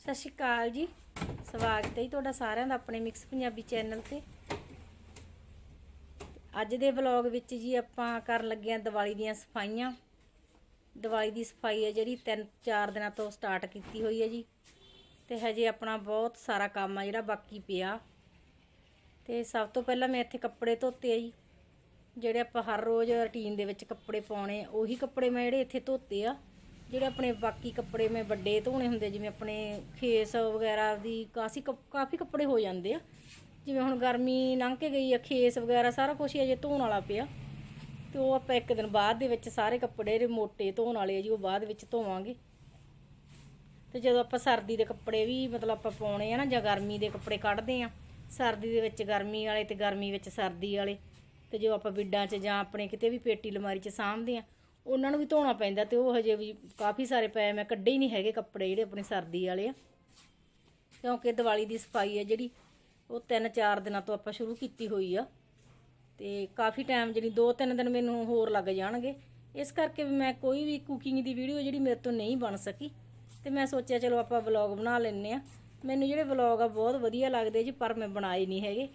ਸਤਿ ਸ਼੍ਰੀ ਅਕਾਲ ਜੀ। ਸਵਾਗਤ ਹੈ ਜੀ ਤੁਹਾਡਾ ਸਾਰਿਆਂ ਦਾ ਆਪਣੇ ਮਿਕਸ ਪੰਜਾਬੀ ਚੈਨਲ ਤੇ। ਅੱਜ ਦੇ ਵਲੌਗ ਵਿੱਚ ਜੀ ਆਪਾਂ ਕਰਨ ਲੱਗੇ ਹਾਂ ਦੀਵਾਲੀ ਦੀਆਂ ਸਫਾਈਆਂ। ਦੀਵਾਲੀ ਦੀ ਸਫ਼ਾਈ ਹੈ ਜਿਹੜੀ 3-4 ਦਿਨਾਂ ਤੋਂ ਸਟਾਰਟ ਕੀਤੀ ਹੋਈ ਹੈ ਜੀ। ਤੇ ਹਜੇ ਆਪਣਾ ਬਹੁਤ ਸਾਰਾ ਕੰਮ ਆ ਜਿਹੜਾ ਬਾਕੀ ਪਿਆ। ਤੇ ਸਭ ਤੋਂ ਪਹਿਲਾਂ ਮੈਂ ਇੱਥੇ ਕੱਪੜੇ ਧੋਤੇ ਆ ਜੀ। ਜਿਹੜੇ ਆਪਾਂ ਹਰ ਰੋਜ਼ ਰੁਟੀਨ ਦੇ ਵਿੱਚ ਕੱਪੜੇ ਪਾਉਣੇ, ਉਹੀ ਕੱਪੜੇ ਮੈਂ ਜਿਹੜੇ ਇੱਥੇ ਧੋਤੇ ਆ। ਜਿਹੜੇ ਆਪਣੇ ਬਾਕੀ ਕੱਪੜੇ ਮੈਂ ਵੱਡੇ ਧੋਣੇ ਹੁੰਦੇ ਜਿਵੇਂ ਆਪਣੇ ਖੇਸ ਵਗੈਰਾ ਦੀ ਕਾਫੀ ਕਾਫੀ ਕੱਪੜੇ ਹੋ ਜਾਂਦੇ ਆ। ਜਿਵੇਂ ਹੁਣ ਗਰਮੀ ਲੰਘ ਕੇ ਗਈ ਆ, ਖੇਸ ਵਗੈਰਾ ਸਾਰਾ ਕੁਝ ਅਜੇ ਧੋਣ ਵਾਲਾ ਪਿਆ। ਤੇ ਉਹ ਆਪਾਂ ਇੱਕ ਦਿਨ ਬਾਅਦ ਦੇ ਵਿੱਚ ਸਾਰੇ ਕੱਪੜੇ ਜਿਹੜੇ ਮੋਟੇ ਧੋਣ ਵਾਲੇ ਆ ਜੀ, ਉਹ ਬਾਅਦ ਵਿੱਚ ਧੋਵਾਂਗੇ। ਤੇ ਜਦੋਂ ਆਪਾਂ ਸਰਦੀ ਦੇ ਕੱਪੜੇ ਵੀ ਮਤਲਬ ਆਪਾਂ ਪਾਉਣੇ ਆ ਨਾ, ਜਾਂ ਗਰਮੀ ਦੇ ਕੱਪੜੇ ਕੱਢਦੇ ਆ, ਸਰਦੀ ਦੇ ਵਿੱਚ ਗਰਮੀ ਵਾਲੇ ਤੇ ਗਰਮੀ ਵਿੱਚ ਸਰਦੀ ਵਾਲੇ, ਤੇ ਜੋ ਆਪਾਂ ਬਿੱਡਾਂ 'ਚ ਜਾਂ ਆਪਣੇ ਕਿਤੇ ਵੀ ਪੇਟੀ ਲਮਾਰੀ 'ਚ ਸਾਂਭਦੇ ਆ ਉਹਨਾਂ ਨੂੰ ਵੀ ਧੋਣਾ ਪੈਂਦਾ ਤੇ ਉਹ ਹਜੇ ਵੀ ਕਾਫੀ ਸਾਰੇ ਪਏ ਮੈਂ ਕੱਢੇ ਹੀ ਨਹੀਂ ਹੈਗੇ ਕੱਪੜੇ ਜਿਹੜੇ ਆਪਣੇ ਸਰਦੀ ਵਾਲੇ ਆ। ਕਿਉਂਕਿ ਦੀਵਾਲੀ ਦੀ ਸਫ਼ਾਈ ਹੈ ਜਿਹੜੀ, ਉਹ 3-4 ਦਿਨਾਂ ਤੋਂ ਆਪਾਂ ਸ਼ੁਰੂ ਕੀਤੀ ਹੋਈ ਆ। ਤੇ ਕਾਫੀ ਟਾਈਮ ਜਿਹੜੀ 2-3 ਦਿਨ ਮੈਨੂੰ ਹੋਰ ਲੱਗ ਜਾਣਗੇ। ਇਸ ਕਰਕੇ ਵੀ ਮੈਂ ਕੋਈ ਵੀ ਕੁਕਿੰਗ ਦੀ ਵੀਡੀਓ ਜਿਹੜੀ ਮੇਰੇ ਤੋਂ ਨਹੀਂ ਬਣ ਸਕੀ। ਤੇ ਮੈਂ ਸੋਚਿਆ ਚਲੋ ਆਪਾਂ ਵਲੌਗ ਬਣਾ ਲੈਂਦੇ ਆ। ਮੈਨੂੰ ਜਿਹੜੇ ਵਲੌਗ ਆ ਬਹੁਤ ਵਧੀਆ ਲੱਗਦੇ ਜੀ, ਪਰ ਮੈਂ ਬਣਾਏ ਨਹੀਂ ਹੈਗੇ।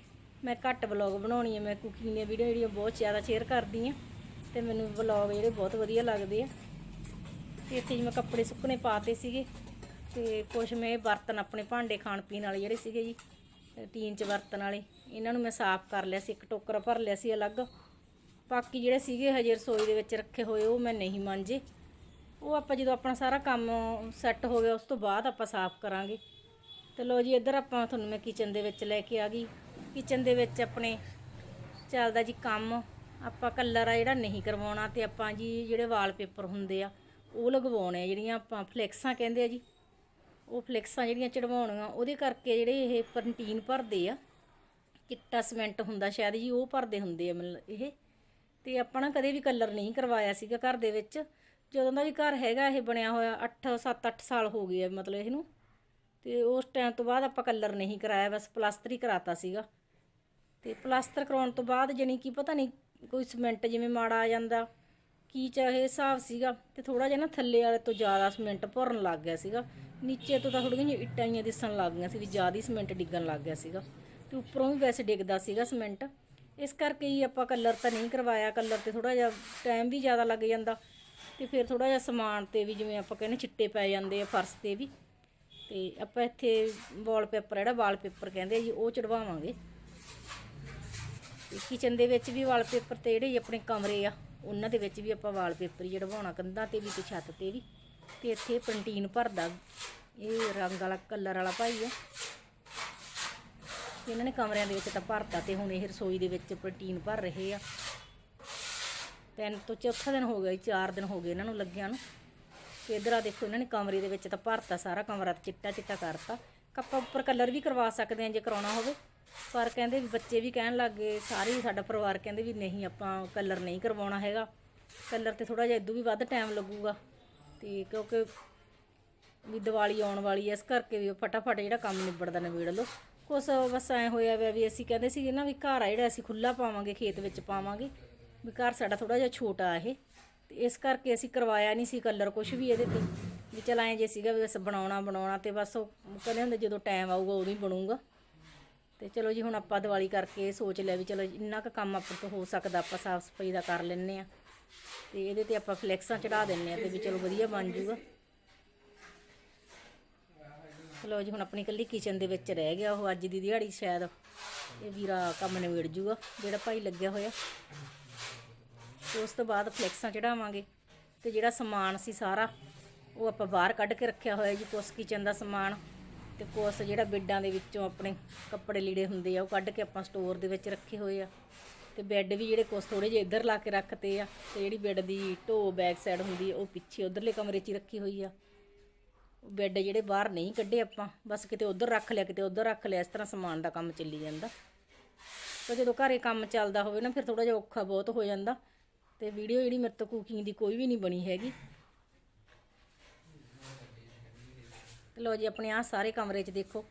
ਮੈਂ ਘੱਟ ਵਲੌਗ ਬਣਾਉਣੀ ਆ। ਮੈਂ ਕੁਕਿੰਗ ਦੀਆਂ ਵੀਡੀਓ ਜਿਹੜੀਆਂ ਬਹੁਤ ਜ਼ਿਆਦਾ ਸ਼ੇਅਰ ਕਰਦੀ ਆ। ਤੇ ਮੈਨੂੰ ਵਲੌਗ ਜਿਹੜੇ ਬਹੁਤ ਵਧੀਆ ਲੱਗਦੇ ਆ। ਤੇ ਇੱਥੇ ਜੀ ਮੈਂ ਕੱਪੜੇ ਸੁੱਕਣੇ ਪਾਤੇ ਸੀਗੇ ਤੇ ਕੁਝ ਮੈਂ ਬਰਤਨ ਆਪਣੇ ਭਾਂਡੇ ਖਾਣ ਪੀਣ ਵਾਲੇ ਜਿਹੜੇ ਸੀਗੇ ਜੀ ਟੀਨ 'ਚ ਬਰਤਨ ਵਾਲੇ, ਇਹਨਾਂ ਨੂੰ ਮੈਂ ਸਾਫ਼ ਕਰ ਲਿਆ ਸੀ, ਇੱਕ ਟੋਕਰਾ ਭਰ ਲਿਆ ਸੀ ਅਲੱਗ। ਬਾਕੀ ਜਿਹੜੇ ਸੀਗੇ ਹਜੇ ਰਸੋਈ ਦੇ ਵਿੱਚ ਰੱਖੇ ਹੋਏ, ਉਹ ਮੈਂ ਨਹੀਂ ਮਾਂਜੇ। ਉਹ ਆਪਾਂ ਜਦੋਂ ਆਪਣਾ ਸਾਰਾ ਕੰਮ ਸੈੱਟ ਹੋ ਗਿਆ, ਉਸ ਤੋਂ ਬਾਅਦ ਆਪਾਂ ਸਾਫ਼ ਕਰਾਂਗੇ। ਤੇ ਲੋ ਜੀ, ਇੱਧਰ ਆਪਾਂ ਤੁਹਾਨੂੰ ਮੈਂ ਕਿਚਨ ਦੇ ਵਿੱਚ ਲੈ ਕੇ ਆ ਗਈ। ਕਿਚਨ ਦੇ ਵਿੱਚ ਆਪਣੇ ਚੱਲਦਾ ਜੀ ਕੰਮ। ਆਪਾਂ ਕਲਰ ਆ ਜਿਹੜਾ ਨਹੀਂ ਕਰਵਾਉਣਾ ਤੇ ਆਪਾਂ ਜੀ ਜਿਹੜੇ ਵਾਲਪੇਪਰ ਹੁੰਦੇ ਆ, ਉਹ ਲਗਵਾਉਣੇ ਆ ਜਿਹੜੀਆਂ ਆਪਾਂ ਫਲੈਕਸਾਂ ਕਹਿੰਦੇ ਆ ਜੀ। ਉਹ ਫਲੈਕਸਾਂ ਜਿਹੜੀਆਂ ਚੜਵਾਉਣੀਆਂ, ਉਹਦੇ ਕਰਕੇ ਜਿਹੜੇ ਇਹ ਪੰਟੀਨ ਭਰਦੇ ਆ, ਚਿੱਟਾ ਸੀਮੈਂਟ ਹੁੰਦਾ ਸ਼ਾਇਦ ਜੀ, ਉਹ ਭਰਦੇ ਹੁੰਦੇ ਆ ਮਤਲਬ ਇਹ। ਤੇ ਆਪਾਂ ਨਾ ਕਦੇ ਵੀ ਕਲਰ ਨਹੀਂ ਕਰਵਾਇਆ ਸੀਗਾ ਘਰ ਦੇ ਵਿੱਚ। ਜਦੋਂ ਦਾ ਵੀ ਘਰ ਹੈਗਾ ਇਹ ਬਣਿਆ ਹੋਇਆ 8 7 8 ਸਾਲ ਹੋ ਗਏ ਆ ਮਤਲਬ ਇਹਨੂੰ। ਤੇ ਉਸ ਟਾਈਮ ਤੋਂ ਬਾਅਦ ਆਪਾਂ ਕਲਰ ਨਹੀਂ ਕਰਾਇਆ, ਬਸ ਪਲਾਸਟਰ ਹੀ ਕਰਾਤਾ ਸੀਗਾ। ਤੇ ਪਲਾਸਟਰ ਕਰਾਉਣ ਤੋਂ ਬਾਅਦ ਜਾਣੀ ਕਿ ਪਤਾ ਨਹੀਂ ਕੋਈ ਸੀਮੈਂਟ ਜਿਵੇਂ ਮਾੜਾ ਆ ਜਾਂਦਾ, ਕੀ ਚਾਹੇ ਹਿਸਾਬ ਸੀਗਾ, ਤੇ ਥੋੜਾ ਜਿਹਾ ਨਾ ਥੱਲੇ ਵਾਲੇ ਤੋਂ ਜ਼ਿਆਦਾ ਸੀਮੈਂਟ ਭਰਨ ਲੱਗ ਗਿਆ ਸੀਗਾ। ਨੀਚੇ ਤੋਂ ਤਾਂ ਥੋੜੀਆਂ ਜਿਹੀਆਂ ਇੱਟਾਂ ਜਿਹੀਆਂ ਦਿਸਣ ਲੱਗ ਗਈਆਂ ਸੀ ਵੀ ਜ਼ਿਆਦਾ ਹੀ ਸੀਮੈਂਟ ਡਿੱਗਣ ਲੱਗ ਗਿਆ ਸੀਗਾ। ਤੇ ਉੱਪਰੋਂ ਵੀ ਵੈਸੇ ਡਿੱਗਦਾ ਸੀਗਾ ਸੀਮੈਂਟ ਇਸ ਕਰਕੇ ਹੀ ਆਪਾਂ ਕਲਰ ਤਾਂ ਨਹੀਂ ਕਰਵਾਇਆ ਕਲਰ ਤੇ ਥੋੜਾ ਜਿਹਾ ਟਾਈਮ ਵੀ ਜ਼ਿਆਦਾ ਲੱਗ ਜਾਂਦਾ। ਤੇ ਫਿਰ ਥੋੜਾ ਜਿਹਾ ਸਮਾਨ ਤੇ ਵੀ ਜਿਵੇਂ ਆਪਾਂ ਕਹਿੰਦੇ ਚਿੱਟੇ ਪੈ ਜਾਂਦੇ ਆ ਫਰਸ਼ ਤੇ ਵੀ। ਤੇ ਆਪਾਂ ਇੱਥੇ ਵਾਲਪੇਪਰ ਜਿਹੜਾ ਵਾਲਪੇਪਰ ਕਹਿੰਦੇ ਆ ਜੀ, ਉਹ ਚੜਵਾਵਾਂਗੇ ਤੇ ਕਿਚਨ ਦੇ ਵਿੱਚ ਵੀ ਵਾਲਪੇਪਰ ਤੇ ਜਿਹੜੇ ਆਪਣੇ ਕਮਰੇ ਆ ਉਹਨਾਂ ਦੇ ਵਿੱਚ ਵੀ ਆਪਾਂ ਵਾਲਪੇਪਰ ਹੀ ਚੜਵਾਉਣਾ ਕੰਧਾਂ ਤੇ ਵੀ ਤੇ ਛੱਤ ਤੇ ਵੀ। ਤੇ ਇੱਥੇ ਪੰਟੀਨ ਭਰਦਾ ਇਹ ਰੰਗ ਵਾਲਾ ਕਲਰ ਵਾਲਾ ਭਾਈ ਆ। ਇਹਨਾਂ ਨੇ ਕਮਰਿਆਂ ਦੇ ਵਿੱਚ ਤਾਂ ਭਰਤਾ ਤੇ ਹੁਣ ਇਹ ਰਸੋਈ ਦੇ ਵਿੱਚ ਪ੍ਰੋਟੀਨ ਭਰ ਰਹੇ ਆ। ਤਿੰਨ ਤੋਂ ਚੌਥਾ ਦਿਨ ਹੋ ਗਿਆ ਜੀ, ਚਾਰ ਦਿਨ ਹੋ ਗਏ ਇਹਨਾਂ ਨੂੰ ਲੱਗਿਆ ਨੂੰ। ਤੇ ਇਧਰ ਆ ਦੇਖੋ ਇਹਨਾਂ ਨੇ ਕਮਰੇ ਦੇ ਵਿੱਚ ਤਾਂ ਭਰਤਾ ਸਾਰਾ ਕਮਰਾ ਚਿੱਟਾ ਚਿੱਟਾ ਕਰਤਾ। ਕੱਪਾ ਉੱਪਰ ਕਲਰ ਵੀ ਕਰਵਾ ਸਕਦੇ ਆ ਜੇ ਕਰਾਉਣਾ ਹੋਵੇ। ਪਰ ਕਹਿੰਦੇ ਵੀ ਬੱਚੇ ਵੀ ਕਹਿਣ ਲੱਗ ਗਏ, ਸਾਰੇ ਸਾਡਾ ਪਰਿਵਾਰ ਕਹਿੰਦੇ ਵੀ ਨਹੀਂ, ਆਪਾਂ ਕਲਰ ਨਹੀਂ ਕਰਵਾਉਣਾ ਹੈਗਾ। ਕਲਰ ਤੇ ਥੋੜਾ ਜਿਹਾ ਇਦੋਂ ਵੀ ਵੱਧ ਟਾਈਮ ਲੱਗੂਗਾ। ਤੇ ਕਿਉਂਕਿ ਵੀ ਦੀਵਾਲੀ ਆਉਣ ਵਾਲੀ ਐ, ਇਸ ਕਰਕੇ ਵੀ ਫਟਾਫਟ ਜਿਹੜਾ ਕੰਮ ਨਿਬੜਦਾ ਨਿਬੇੜ ਲਓ। ਕੁਛ ਬਸ ਐ ਹੋਇਆ ਵਾ ਵੀ ਅਸੀਂ ਕਹਿੰਦੇ ਸੀ ਨਾ ਵੀ ਘਰ ਆ ਜਿਹੜਾ ਅਸੀਂ ਖੁੱਲਾ ਪਾਵਾਂਗੇ, ਖੇਤ ਵਿੱਚ ਪਾਵਾਂਗੇ। ਵੀ ਘਰ ਸਾਡਾ ਥੋੜਾ ਜਿਹਾ ਛੋਟਾ ਇਹ। ਤੇ ਇਸ ਕਰਕੇ ਅਸੀਂ ਕਰਵਾਇਆ ਨਹੀਂ ਸੀ ਕਲਰ ਕੁਝ ਵੀ ਇਹਦੇ ਤੇ। ਵੀ ਚਲ ਐਂ ਜੇ ਸੀਗਾ ਵੀ ਬਸ ਬਣਾਉਣਾ ਬਣਾਉਣਾ ਤੇ ਬਸ ਉਹ ਕਹਿੰਦੇ ਹੁੰਦੇ ਜਦੋਂ ਟਾਈਮ ਆਊਗਾ ਉਦੋਂ ਹੀ ਬਣੂਗਾ। ਤੇ ਚਲੋ ਜੀ ਹੁਣ ਆਪਾਂ ਦੀਵਾਲੀ ਕਰਕੇ ਸੋਚ ਲਿਆ ਵੀ ਚਲੋ ਇੰਨਾ ਕੁ ਕੰਮ ਆਪਾਂ ਤੋਂ ਹੋ ਸਕਦਾ, ਆਪਾਂ ਸਾਫ਼ ਸਫ਼ਾਈ ਦਾ ਕਰ ਲੈਨੇ ਆ ਤੇ ਇਹਦੇ ਤੇ ਆਪਾਂ ਫਲੈਕਸਾਂ ਚੜਾ ਦਿੰਨੇ ਆ ਤੇ ਵੀ ਚਲੋ ਵਧੀਆ ਬਣ ਜੂਗਾ। ਚਲੋ ਜੀ ਹੁਣ ਆਪਣੀ ਕੱਲੀ ਕਿਚਨ ਦੇ ਵਿੱਚ ਰਹਿ ਗਿਆ ਉਹ, ਅੱਜ ਦੀ ਦਿਹਾੜੀ ਸ਼ਾਇਦ ਇਹ ਵੀਰਾ ਕੰਮ ਨਿਬੇੜ ਜੂਗਾ, ਜਿਹੜਾ ਭਾਈ ਲੱਗਿਆ ਹੋਇਆ। ਉਸ ਤੋਂ ਬਾਅਦ ਫਲੈਕਸਾਂ ਚੜਾਵਾਂਗੇ ਤੇ ਜਿਹੜਾ ਸਮਾਨ ਸੀ ਸਾਰਾ ਉਹ ਆਪਾਂ ਬਾਹਰ ਕੱਢ ਕੇ ਰੱਖਿਆ ਹੋਇਆ ਜੀ ਕੁਛ ਕਿਚਨ ਦਾ ਸਮਾਨ। ਤੇ ਕੁਛ ਜਿਹੜਾ ਬੈੱਡਾਂ ਦੇ ਵਿੱਚੋਂ ਆਪਣੇ ਕੱਪੜੇ ਲੀੜੇ ਹੁੰਦੇ ਆ, ਉਹ ਕੱਢ ਕੇ ਆਪਾਂ ਸਟੋਰ ਦੇ ਵਿੱਚ ਰੱਖੇ ਹੋਏ ਆ। ਤੇ ਬੈੱਡ ਵੀ ਜਿਹੜੇ ਕੁਛ ਥੋੜੇ ਜਿਹੇ ਇੱਧਰ ਲਾ ਕੇ ਰੱਖਤੇ ਆ, ਤੇ ਜਿਹੜੀ ਬੈੱਡ ਦੀ ਢੋ ਬੈਕ ਸਾਈਡ ਹੁੰਦੀ ਆ, ਉਹ ਪਿੱਛੇ ਉਧਰਲੇ ਕਮਰੇ 'ਚ ਹੀ ਰੱਖੀ ਹੋਈ ਆ। ਬੈੱਡ ਜਿਹੜੇ ਬਾਹਰ ਨਹੀਂ ਕੱਢੇ ਆਪਾਂ, ਬਸ ਕਿਤੇ ਉਧਰ ਰੱਖ ਲਿਆ, ਕਿਤੇ ਉਧਰ ਰੱਖ ਲਿਆ, ਇਸ ਤਰ੍ਹਾਂ ਸਮਾਨ ਦਾ ਕੰਮ ਚੱਲੀ ਜਾਂਦਾ। ਪਰ ਜਦੋਂ ਘਰੇ ਕੰਮ ਚੱਲਦਾ ਹੋਵੇ ਨਾ, ਫਿਰ ਥੋੜਾ ਜਿਹਾ ਔਖਾ ਬਹੁਤ ਹੋ ਜਾਂਦਾ। ਤੇ ਵੀਡੀਓ ਜਿਹੜੀ ਮੇਰੇ ਤੋਂ ਕੁਕਿੰਗ ਦੀ ਕੋਈ ਵੀ ਨਹੀਂ ਬਣੀ ਹੈਗੀ ਤੇ ਲੋ ਜੀ, ਆਪਣੇ ਆ ਸਾਰੇ ਕਮਰੇ 'ਚ ਦੇਖੋ,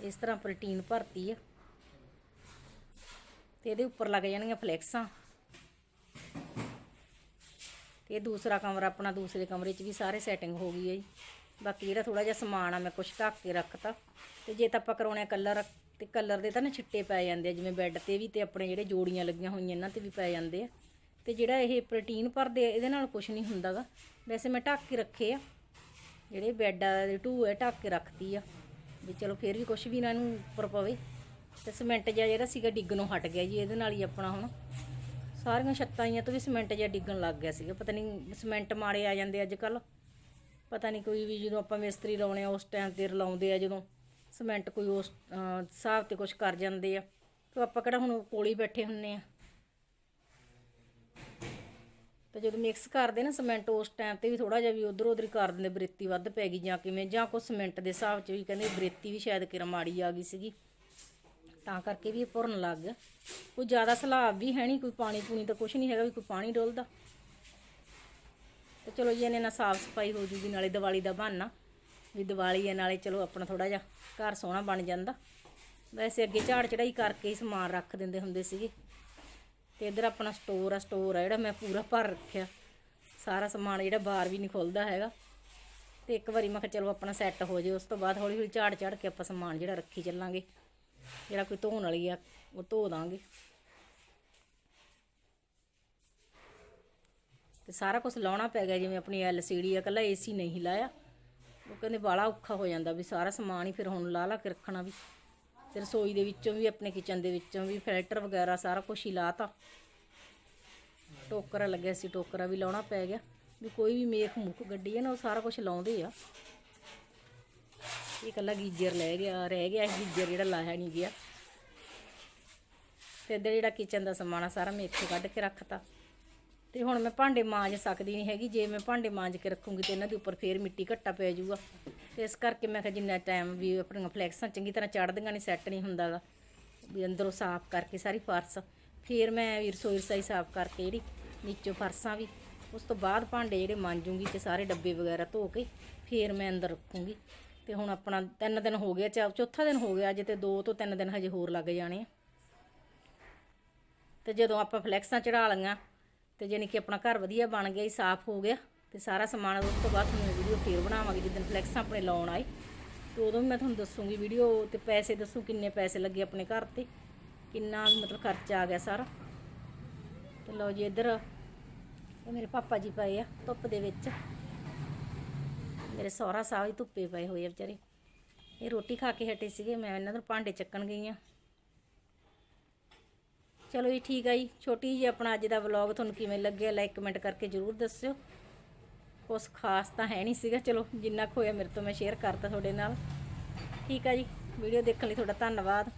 ਇਸ ਤਰ੍ਹਾਂ ਪ੍ਰੋਟੀਨ ਭਰਤੀ ਆ। ਤੇ ਇਹਦੇ ਉੱਪਰ ਲੱਗ ਜਾਣਗੀਆਂ ਫਲੈਕਸਾਂ ਤੇ ਇਹ ਦੂਸਰਾ ਕਮਰਾ, ਆਪਣਾ ਦੂਸਰੇ ਕਮਰੇ 'ਚ ਵੀ ਸਾਰੇ ਸੈਟਿੰਗ ਹੋ ਗਈ ਹੈ ਜੀ। ਬਾਕੀ ਜਿਹੜਾ ਥੋੜਾ ਜਿਹਾ ਸਮਾਨ ਆ, ਮੈਂ ਕੁਛ ਢੱਕ ਕੇ ਰੱਖਤਾ। ਤੇ ਜੇ ਤਾਂ ਆਪਾਂ ਕਰਾਉਣੇ ਕਲਰ ਤੇ ਕਲਰ ਦੇ ਤਾਂ ਨਾ ਛਿੱਟੇ ਪੈ ਜਾਂਦੇ ਆ, ਜਿਵੇਂ ਬੈੱਡ ਤੇ ਵੀ ਤੇ ਆਪਣੇ ਜਿਹੜੇ ਜੋੜੀਆਂ ਲੱਗੀਆਂ ਹੋਈਆਂ, ਇਹਨਾਂ ਤੇ ਵੀ ਪੈ ਜਾਂਦੇ ਆ। ਤੇ ਜਿਹੜਾ ਇਹ ਪ੍ਰੋਟੀਨ ਭਰਦੇ ਆ, ਇਹਦੇ ਨਾਲ ਕੁਝ ਨਹੀਂ ਹੁੰਦਾਗਾ। ਵੈਸੇ ਮੈਂ ਢੱਕ ਕੇ ਰੱਖੇ ਆ। ਜਿਹੜੇ ਬੈੱਡ ਦੇ ਢੂ ਹੈ ਢੱਕ ਕੇ ਰੱਖਤੀ ਆ, ਵੀ ਚਲੋ ਫੇਰ ਵੀ ਕੁਝ ਵੀ ਨਾ ਇਹਨੂੰ ਉੱਪਰ ਪਵੇ। ਤੇ ਸੀਮੈਂਟ ਜਿਹਾ ਜਿਹੜਾ ਸੀਗਾ ਡਿੱਗਣੋਂ ਹਟ ਗਿਆ ਜੀ, ਇਹਦੇ ਨਾਲ ਹੀ ਆਪਣਾ ਹੁਣ ਸਾਰੀਆਂ ਛੱਤਾਂ ਆਈਆਂ ਤੋਂ ਵੀ ਸੀਮੈਂਟ ਜਿਹਾ ਡਿੱਗਣ ਲੱਗ ਗਿਆ ਸੀਗਾ। ਪਤਾ ਨਹੀਂ ਸੀਮੈਂਟ ਮਾੜੇ ਆ ਜਾਂਦੇ ਅੱਜ ਕੱਲ ਪਤਾ ਨਹੀਂ ਕੋਈ ਵੀ ਜਦੋਂ ਆਪਾਂ ਮਿਸਤਰੀ ਲਾਉਣੇ ਆ, ਉਸ ਟਾਈਮ ਤੇ ਰਲਾਉਂਦੇ ਆ ਜਦੋਂ ਸੀਮੈਂਟ ਕੋਈ ਉਸ ਹਿਸਾਬ ਤੇ ਕੁਝ ਕਰ ਜਾਂਦੇ ਆ। ਤੇ ਆਪਾਂ ਕਿਹੜਾ ਹੁਣ ਕੋਲ ਹੀ ਬੈਠੇ ਹੁੰਨੇ ਆ। ਤੇ ਜਦੋਂ ਮਿਕਸ ਕਰਦੇ ਨਾ ਸੀਮੈਂਟ ਉਸ ਟਾਈਮ ਤੇ ਵੀ ਥੋੜਾ ਜਿਹਾ ਵੀ ਉਧਰ ਉਧਰ ਕਰ ਦਿੰਦੇ, ਬਰੇਤੀ ਵੱਧ ਪੈ ਗਈ ਜਾਂ ਕਿਵੇਂ, ਜਾਂ ਕੋਈ ਸੀਮੈਂਟ ਦੇ ਹਿਸਾਬ 'ਚ ਵੀ ਕਹਿੰਦੇ ਬਰੇਤੀ ਵੀ ਸ਼ਾਇਦ ਕਿਰ ਮਾੜੀ ਆ ਗਈ ਸੀਗੀ। ਤਾਂ ਕਰਕੇ ਵੀ ਇਹ ਭੁਰਨ ਲੱਗ ਗਿਆ। ਕੋਈ ਜ਼ਿਆਦਾ ਸਲਾਬ ਵੀ ਹੈ ਨਹੀਂ, ਕੋਈ ਪਾਣੀ ਪੂਣੀ ਤਾਂ ਕੁਝ ਨਹੀਂ ਹੈਗਾ ਵੀ ਕੋਈ ਪਾਣੀ ਡੋਲਦਾ। ਤੇ ਚਲੋ ਜੀ, ਇਹਨੇ ਨਾਲ ਸਾਫ਼ ਸਫ਼ਾਈ ਹੋ ਜੂਗੀ, ਨਾਲੇ ਦੀਵਾਲੀ ਦਾ ਬਹਾਨਾ। ਵੀ ਦੀਵਾਲੀ ਹੈ, ਨਾਲੇ ਚਲੋ ਆਪਣਾ ਥੋੜਾ ਜਿਹਾ ਘਰ ਸੋਹਣਾ ਬਣ ਜਾਂਦਾ। ਵੈਸੇ ਅੱਗੇ ਝਾੜ ਚੜਾਈ ਕਰਕੇ ਹੀ ਸਮਾਨ ਰੱਖ ਦਿੰਦੇ ਹੁੰਦੇ ਸੀਗੇ। ਤੇ ਇੱਧਰ ਆਪਣਾ ਸਟੋਰ ਆ ਸਟੋਰ ਆ ਜਿਹੜਾ ਮੈਂ ਪੂਰਾ ਭਰ ਰੱਖਿਆ। ਸਾਰਾ ਸਮਾਨ ਜਿਹੜਾ ਬਾਹਰ ਵੀ ਨਹੀਂ ਖੁੱਲਦਾ ਹੈਗਾ। ਤੇ ਇੱਕ ਵਾਰੀ ਮੈਂ ਕਿਹਾ ਚਲੋ ਆਪਣਾ ਸੈੱਟ ਹੋ ਜੇ ਉਸ ਤੋਂ ਬਾਅਦ ਹੌਲੀ ਹੌਲੀ ਝਾੜ ਝਾੜ ਕੇ ਆਪਾਂ ਸਮਾਨ ਜਿਹੜਾ ਰੱਖੀ ਚੱਲਾਂਗੇ। ਜਿਹੜਾ ਕੋਈ ਧੋਣ ਵਾਲੀ ਆ, ਉਹ ਧੋ ਦਾਂਗੇ। ਤੇ ਸਾਰਾ ਕੁਝ ਲਾਉਣਾ ਪੈ ਗਿਆ, ਜਿਵੇਂ ਆਪਣੀ ਐਲਸੀਡੀ ਆ, ਕੱਲਾ ਏਸੀ ਨਹੀਂ ਲਾਇਆ। ਉਹ ਕਹਿੰਦੇ ਬਾਲਾ ਔਖਾ ਹੋ ਜਾਂਦਾ ਵੀ ਸਾਰਾ ਸਮਾਨ ਹੀ ਫਿਰ ਹੁਣ ਲਾ ਲਾ ਕੇ ਰੱਖਣਾ ਵੀ। ਤੇ ਰਸੋਈ ਦੇ ਵਿੱਚੋਂ ਵੀ, ਆਪਣੇ ਕਿਚਨ ਦੇ ਵਿੱਚੋਂ ਵੀ ਫਿਲਟਰ ਵਗੈਰਾ ਸਾਰਾ ਕੁਝ ਹੀ ਲਾਤਾ। ਟੋਕਰਾ ਲੱਗਿਆ ਸੀ, ਟੋਕਰਾ ਵੀ ਲਾਉਣਾ ਪੈ ਗਿਆ। ਵੀ ਕੋਈ ਵੀ ਮੇਖ ਮੁੱਕ ਗੱਡੀ ਹੈ ਨਾ, ਉਹ ਸਾਰਾ ਕੁਝ ਲਾਉਂਦੇ ਆ। ਇਹ ਕੱਲਾ ਗੀਜਰ ਲੈ ਗਿਆ, ਰਹਿ ਗਿਆ ਗੀਜਰ ਜਿਹੜਾ ਲਾਇਆ ਨਹੀਂ ਗਿਆ। ਤੇ ਇੱਧਰ ਜਿਹੜਾ ਕਿਚਨ ਦਾ ਸਮਾਨ ਆ, ਸਾਰਾ ਮੈਂ ਕੱਢ ਕੇ ਰੱਖਤਾ। ਤੇ ਹੁਣ ਮੈਂ ਭਾਂਡੇ ਮਾਂਜ ਸਕਦੀ ਨਹੀਂ ਹੈਗੀ, ਜੇ ਮੈਂ ਭਾਂਡੇ ਮਾਂਜ ਕੇ ਰੱਖੂੰਗੀ ਤੇ ਇਹਨਾਂ ਦੇ ਉੱਪਰ ਫੇਰ ਮਿੱਟੀ ਘੱਟਾ ਪੈ ਜਾਊਗਾ। ਤੇ ਇਸ ਕਰਕੇ ਮੈਂ ਕਿਹਾ ਜਿੰਨਾ ਟਾਈਮ ਵੀ ਆਪਣੀਆਂ ਫਲੈਕਸਾਂ ਚੰਗੀ ਤਰ੍ਹਾਂ ਚੜ੍ਹਦੀਆਂ ਨਹੀਂ ਸੈੱਟ ਨਹੀਂ ਹੁੰਦਾਗਾ, ਵੀ ਅੰਦਰੋਂ ਸਾਫ਼ ਕਰਕੇ ਸਾਰੀ ਫਰਸ਼। ਫੇਰ ਮੈਂ ਵੀ ਰਸੋਈ ਰਸਾਈ ਸਾਫ਼ ਕਰਕੇ ਜਿਹੜੀ ਨੀਚੋਂ ਫਰਸ਼ਾਂ ਵੀ, ਉਸ ਤੋਂ ਬਾਅਦ ਭਾਂਡੇ ਜਿਹੜੇ ਮਾਂਜੂਗੀ ਤੇ ਸਾਰੇ ਡੱਬੇ ਵਗੈਰਾ ਧੋ ਕੇ ਫੇਰ ਮੈਂ ਅੰਦਰ ਰੱਖੂੰਗੀ। ਤੇ ਹੁਣ ਆਪਣਾ ਤਿੰਨ ਦਿਨ ਹੋ ਗਿਆ ਚਾ ਚੌਥਾ ਦਿਨ ਹੋ ਗਿਆ, ਅਜੇ ਤੇ ਦੋ ਤੋਂ ਤਿੰਨ ਦਿਨ ਹਜੇ ਹੋਰ ਲੱਗ ਜਾਣੇ ਆ। ਤੇ ਜਦੋਂ ਆਪਾਂ ਫਲੈਕਸਾਂ ਚੜਾ ਲਈਆਂ ਤੇ ਜਾਣੀ ਕਿ ਆਪਣਾ ਘਰ ਵਧੀਆ ਬਣ ਗਿਆ ਹੀ ਸਾਫ਼ ਹੋ ਗਿਆ ਤੇ ਸਾਰਾ ਸਮਾਨ ਉਸ ਤੋਂ ਬਾਅਦ ਤੁਹਾਨੂੰ ਵੀਡੀਓ ਫੇਰ ਬਣਾਵਾਂਗੇ ਜਿੱਦਣ ਫਲੈਕਸਾਂ ਆਪਣੇ ਲਾਉਣ ਆਏ। ਤੇ ਉਦੋਂ ਵੀ ਮੈਂ ਤੁਹਾਨੂੰ ਦੱਸੂਗੀ ਵੀਡੀਓ ਤੇ ਪੈਸੇ ਦੱਸੂ ਕਿੰਨੇ ਪੈਸੇ ਲੱਗੇ ਆਪਣੇ ਘਰ ਤੇ, ਕਿੰਨਾ ਮਤਲਬ ਖਰਚਾ ਆ ਗਿਆ ਸਾਰਾ। ਤੇ ਲਓ ਜੀ ਇੱਧਰ, ਇਹ ਮੇਰੇ ਪਾਪਾ ਜੀ ਪਏ ਆ ਧੁੱਪ ਦੇ ਵਿੱਚ। ਮੇਰੇ ਸਹੁਰਾ ਸਾਹਿਬ ਧੁੱਪੇ ਪਏ ਹੋਏ ਆ ਵਿਚਾਰੇ। ਇਹ ਰੋਟੀ ਖਾ ਕੇ ਹਟੇ ਸੀਗੇ, ਮੈਂ ਇਹਨਾਂ ਨੂੰ ਭਾਂਡੇ ਚੱਕਣ ਗਈ ਆ। ਚਲੋ ਜੀ, ਠੀਕ ਆ ਜੀ। ਛੋਟੀ ਜੀ ਆਪਣਾ ਅੱਜ ਦਾ ਵਲੌਗ ਤੁਹਾਨੂੰ ਕਿਵੇਂ ਲੱਗਿਆ ਲਾਈਕ ਕਮੈਂਟ ਕਰਕੇ ਜਰੂਰ ਦੱਸਿਓ। ਕੁਛ ਖਾਸ ਤਾਂ ਹੈ ਨਹੀਂ ਸੀਗਾ। ਚਲੋ, ਜਿੰਨਾ ਕੁ ਹੋਇਆ ਮੇਰੇ ਤੋਂ ਮੈਂ ਸ਼ੇਅਰ ਕਰਤਾ ਤੁਹਾਡੇ ਨਾਲ। ਠੀਕ ਆ ਜੀ। ਵੀਡੀਓ ਦੇਖਣ ਲਈ ਤੁਹਾਡਾ ਧੰਨਵਾਦ।